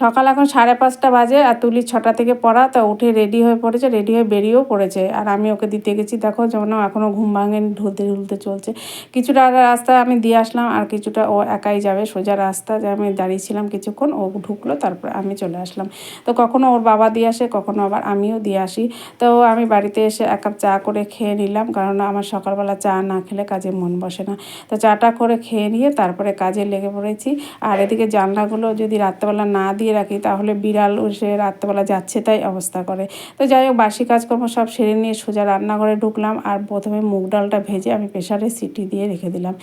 সকাল এখন সাড়ে পাঁচটা বাজে আর তুলি ছটা থেকে পড়া, তা উঠে রেডি হয়ে পড়েছে রেডি হয়ে বেরিয়েও পড়েছে। আর আমি ওকে দিতে গেছি, দেখো যেমন এখনও ঘুম ভাঙেনি, ঢুলতে ঢুলতে চলছে। কিছুটা রাস্তা আমি দিয়ে আসলাম, আর কিছুটা ও একাই যাবে, সোজা রাস্তা যে আমি দাঁড়িয়েছিলাম কিছুক্ষণ, ও ঢুকলো, তারপরে আমি চলে আসলাম। তো কখনো ওর বাবা দিয়ে আসে, কখনো আবার আমিও দিয়ে আসি। তো আমি বাড়িতে এসে এক কাপ চা করে খেয়ে নিলাম, কারণ আমার সকালবেলা চা না খেলে কাজে মন বসে না। তো চাটা করে খেয়ে নিয়ে তারপরে কাজে লেগে পড়েছি। আর এদিকে জানলাগুলো যদি রাত্রেবেলা না দিয়ে রাখি, তাহলে বিড়াল সে রাত্রেবেলা যাচ্ছে, তাই অবস্থা করে। তো যাই হোক, বাসি কাজকর্ম সব সেরে নিয়ে সোজা রান্নাঘরে ঢুকলাম আর প্রথমে মুগ ডালটা ভেজে আমি প্রেশারে সিটি দিয়ে রেখে দিলাম।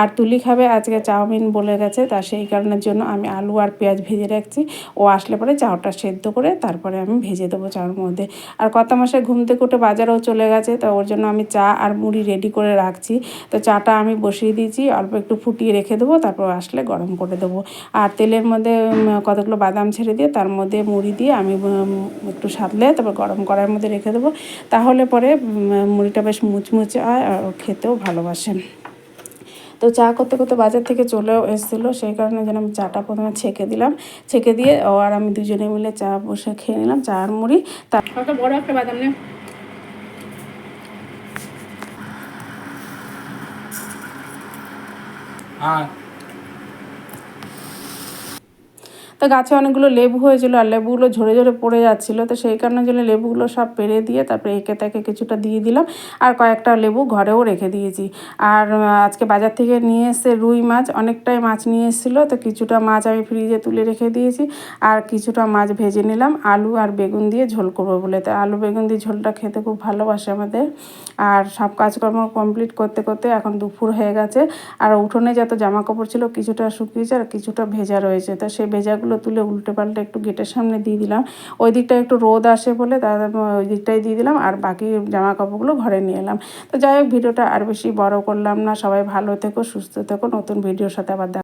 আর তুলি খাবে আজকে চাউমিন বলে গেছে, তা সেই কারণের জন্য আমি আলু আর পেঁয়াজ ভেজে রাখছি। ও আসলে পরে চাউটা সেদ্ধ করে তারপরে আমি ভেজে দেবো চাউর মধ্যে। আর কত মাসে ঘুম থেকে উঠে বাজারেও চলে গেছে, তো ওর জন্য আমি চা আর মুড়ি রেডি করে রাখছি। তো চাটা আমি বসিয়ে দিয়েছি, অল্প একটু ফুটিয়ে রেখে দেবো, তারপর আসলে গরম করে দেবো। আর তেলের মধ্যে কতগুলো বাদাম ছেড়ে দিয়ে তার মধ্যে মুড়ি দিয়ে আমি একটু সাতলে তারপর গরম করার মধ্যে রেখে দেবো। তাহলে পরে মুড়িটা বেশ মুচমুচে হয় আর খেতেও ভালোবাসেন তো চা করতে করতে বাজার থেকে চলেও এসেছিল সেই কারণে যেন আমি চাটা প্রথমে ছেঁকে দিলাম। ছেঁকে দিয়ে ও আর আমি দুজনে মিলে চা বসে খেয়ে নিলাম চা আর মুড়ি। তার একটা বড় একটা বাদাম নে। হ্যাঁ তো গাছে অনেকগুলো লেবু হয়েছিল আর লেবুগুলো ঝরে ঝরে পড়ে যাচ্ছিল। তো সেই কারণের জন্য লেবুগুলো সব পেরে দিয়ে তারপরে একে তাকে কিছুটা দিয়ে দিলাম। আর কয়েকটা লেবু ঘরেও রেখে দিয়েছি। আর আজকে বাজার থেকে নিয়ে এসে রুই মাছ। অনেকটাই মাছ নিয়ে এসেছিল। তো কিছুটা মাছ আমি ফ্রিজে তুলে রেখে দিয়েছি। আর কিছুটা মাছ ভেজে নিলাম। আলু আর বেগুন দিয়ে ঝোল করব বলে। তো আলু বেগুন দিয়ে ঝোলটা খেতে খুব ভালোবাসে আমাদের। আর সব কাজকর্ম কমপ্লিট করতে করতে এখন দুপুর হয়ে গেছে। আর উঠোনে যত জামা কাপড় ছিল কিছুটা শুকিয়েছে আর কিছুটা ভেজা রয়েছে। তো সেই ভেজাগুলো তুলে উল্টে পাল্টে একটু গেটের সামনে দিয়ে দিলাম। ওই দিকটা একটু রোদ আসে বলে তার ওই দিকটাই দিয়ে দিলাম আর বাকি জামা কাপড়গুলো ঘরে নিয়ে এলাম। তো যাই হোক, ভিডিওটা আর বেশি বড় করলাম না। সবাই ভালো থেকো, সুস্থ থেকো। নতুন ভিডিওর সাথে আবার